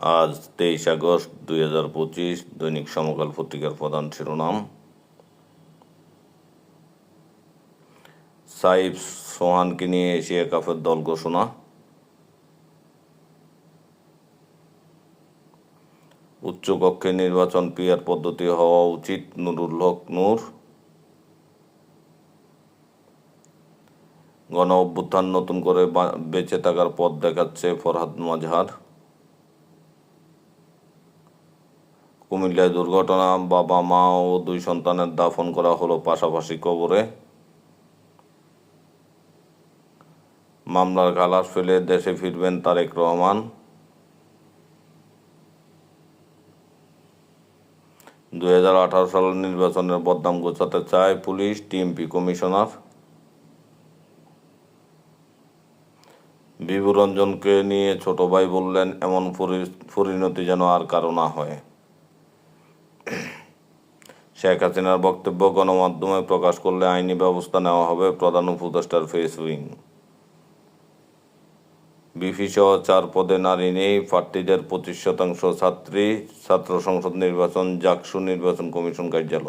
আজ তেইশ আগস্ট দুই হাজার পঁচিশ, দৈনিক সমকাল পত্রিকার প্রধান শিরোনাম। সাইফ সোহানকে নিয়ে এশিয়া কাপের দল ঘোষণা। উচ্চকক্ষে নির্বাচন পিয়ার পদ্ধতি হওয়া উচিত নুরুল হক নূর। গণ অভ্যুত্থান নতুন করে বেঁচে থাকার পথ দেখাচ্ছে ফরহাদ মাজহার। কুমিল্লায় দুর্ঘটনা, বাবা, মা ও দুই সন্তানের দাফন করা হলো পাশাপাশি কবরে। মামলার খালাস ফেলে দেশে ফিরবেন তারেক রহমান। দুই হাজার আঠারো সালের নির্বাচনের বদনাম গোছাতে চায় পুলিশ, টিএমপি কমিশনার। বিভু রঞ্জনকে নিয়ে ছোট ভাই বললেন, এমন পরি- পরিণতি যেন আর কারও না হয়। শেখ হাসিনার বক্তব্য গণমাধ্যমে প্রকাশ করলে আইনি ব্যবস্থা নেওয়া হবে প্রধান উপদেষ্টার ফেস উইং। বিফি সহ চার পদে নারী নেই, প্রার্থীদের পঁচিশ শতাংশ ছাত্রী, ছাত্র সংসদ নির্বাচন, জাকসু নির্বাচন কমিশন কার্যালয়।